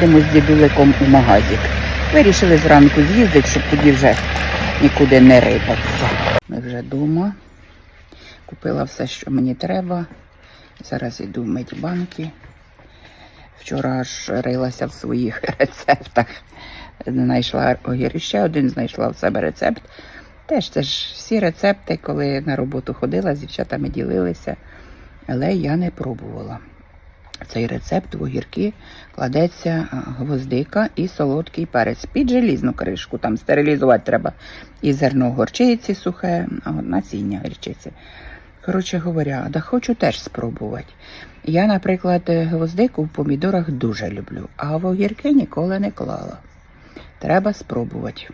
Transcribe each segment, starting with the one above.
їдемо з дідуликом у магазик. Вирішили зранку з'їздити, щоб тоді вже нікуди не рипатися. Ми вже вдома. Купила все, що мені треба. Зараз йду мити банки. Вчора аж рилася в своїх рецептах. Знайшла огір ще один, знайшла в себе рецепт. Теж це ж всі рецепти, коли на роботу ходила, з дівчатами ділилися, але я не пробувала. Цей рецепт в огірки кладеться гвоздика і солодкий перець під желізну кришку. Там стерилізувати треба і зерно горчиці сухе, насіння горчиці. Коротше говоря, да хочу теж спробувати. Я, наприклад, гвоздику в помідорах дуже люблю, а в огірки ніколи не клала. Треба спробувати.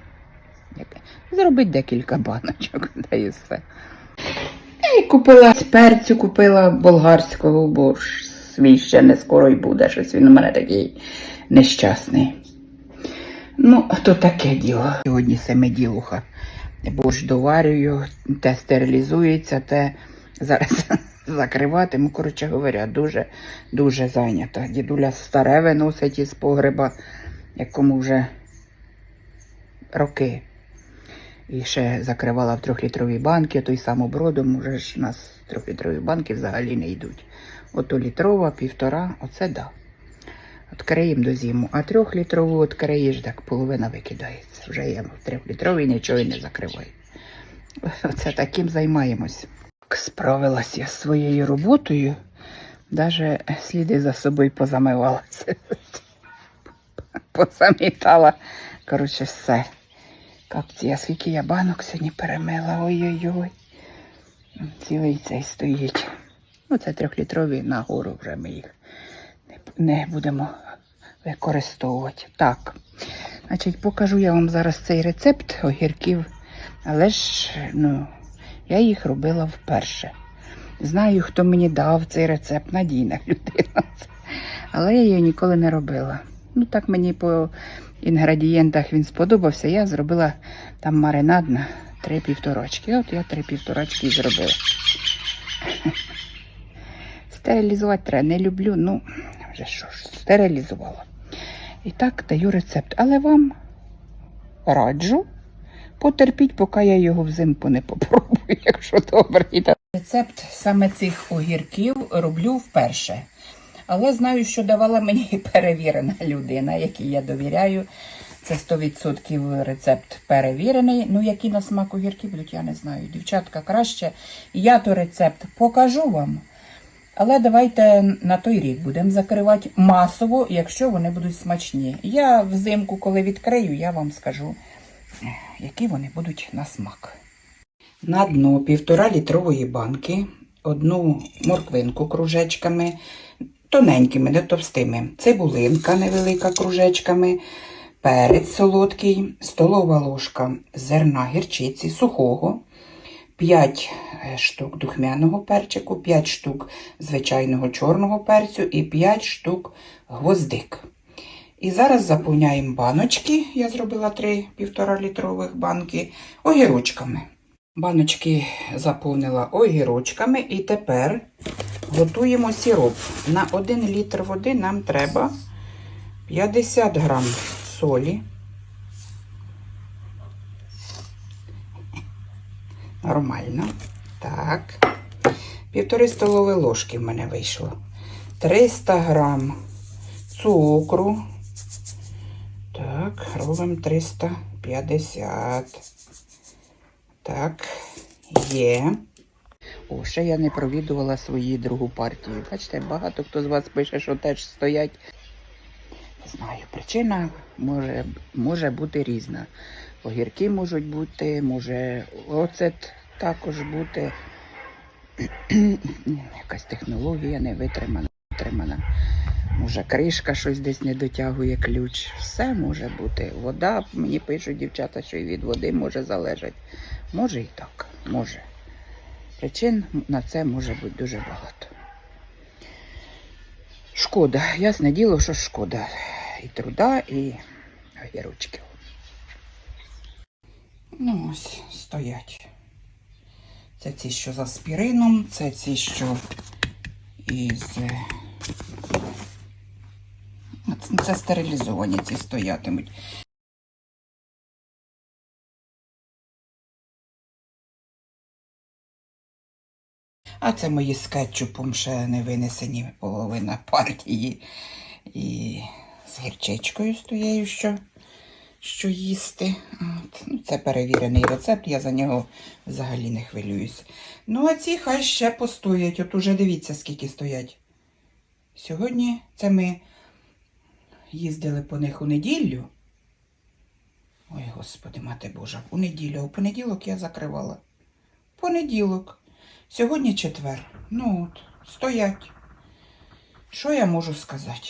Зробити декілька баночок, да і все. І купила перцю, купила болгарського, бо ж свій ще не скоро й буде. Щось він у мене такий нещасний. Ну, то таке діло. Сьогодні семиділуха. Борщ доварюю, те стерилізується, те зараз закриватиму. Коротше говоря, дуже дуже зайнята. Дідуля старе виносить із погреба, якому вже роки. І ще закривала в трьохлітрові банки, той самобродом, уже ж у нас трьохлітрові банки взагалі не йдуть. Ото літрова, півтора, оце да. Откриємо до зиму, а трьохлітрову відкриєш, так половина викидається. Вже я в трьохлітровій нічого і не закриваю. Оце таким займаємось. Справилась я з своєю роботою, навіть сліди за собою позамивалася. Позамітала. Коротше, все. Капці, скільки я банок сьогодні перемила. Ой-ой-ой. Цілий цей стоїть. Ну, це трьохлітрові нагору вже ми їх не, будемо використовувати. Так. Значить, покажу я вам зараз цей рецепт огірків. Але ж, ну, я їх робила вперше. Знаю, хто мені дав цей рецепт, надійна людина. Але я її ніколи не робила. Ну, так мені по інгредієнтах він сподобався. Я зробила там маринад на три півторочки. От я три півторочки зробила. Стерилізувати треба, не люблю, ну, вже що ж, стерилізувала. І так даю рецепт. Але вам раджу потерпіть, поки я його взимку не попробую, якщо добре. Рецепт саме цих огірків роблю вперше. Але знаю, що давала мені перевірена людина, якій я довіряю. Це 100% рецепт перевірений. Ну, які на смак огірки будуть, я не знаю. Дівчатка краще. Я то рецепт покажу вам. Але давайте на той рік будемо закривати масово, якщо вони будуть смачні. Я взимку, коли відкрию, я вам скажу, які вони будуть на смак. На дно півтора літрової банки, одну морквинку кружечками, тоненькими, не товстими, цибулинка невелика кружечками, перець солодкий, столова ложка зерна гірчиці сухого, 5 штук духмяного перчику, 5 штук звичайного чорного перцю і 5 штук гвоздик. І зараз заповняємо баночки. Я зробила 3 півтора літрових банки огірочками. Баночки заповнила огірочками і тепер готуємо сироп. На 1 літр води нам треба 50 грам солі. Нормально. Так. Півтори столові ложки в мене вийшло. 300 грам цукру. Так, робимо 350. Так, є. О, ще я не провідувала свою другу партію. Бачите, багато хто з вас пише, що теж стоять. Не знаю, причина може, може бути різна. Огірки можуть бути, може оцет також бути. Якась технологія не витримана. витримана. Може, кришка щось десь не дотягує ключ. Все може бути. Вода, мені пишуть дівчата, що і від води може залежати. Може і так, може. Причин на це може бути дуже багато. Шкода, ясне діло, що шкода. І труда, і огірочків. Ну, ось стоять. Це ці, що з аспірином, це ці, що із е, Це, стерилізовані ці стоятимуть. А це мої з кетчупом ще не винесені половина партії. І з гірчичкою з що, що їсти. От. Ну, це перевірений рецепт, я за нього взагалі не хвилююсь. Ну, а ці хай ще постоять. От уже дивіться, скільки стоять. Сьогодні це ми їздили по них у неділю. Ой, господи, мати Божа, у неділю, у понеділок я закривала. Понеділок. Сьогодні четвер. Ну от, стоять. Що я можу сказати?